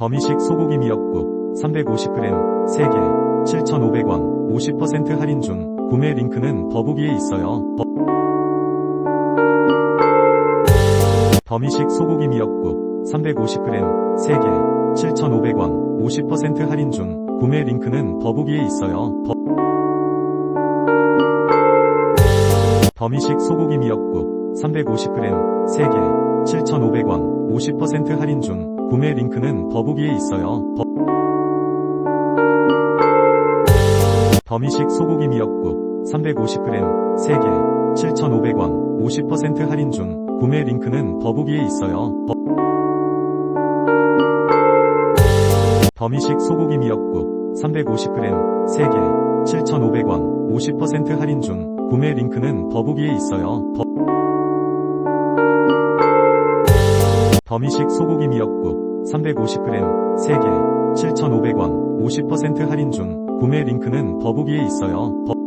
더 미식 소고기 미역국 350g 3개 7,500원 50% 할인 중 구매 링크는 더보기에 있어요. 더- 더미식 소고기 미역국 350g 3개 7,500원 50% 할인 중 구매 링크는 더보기에 있어요. 더- 더미식 소고기 미역국 350g 3개 7,500원 50% 할인 중 구매 링크는 더보기에 있어요. 더- 더미식 소고기 미역국 350g 3개 7,500원 50% 할인 중 구매 링크는 더보기에 있어요. 더- 더미식 소고기 미역국 350g 3개 7,500원 50% 할인 중 구매 링크는 더보기에 있어요. 더- 더미식 소고기 미역국 350g 3개 7,500원 50% 할인 중 구매 링크는 더보기에 있어요. 더-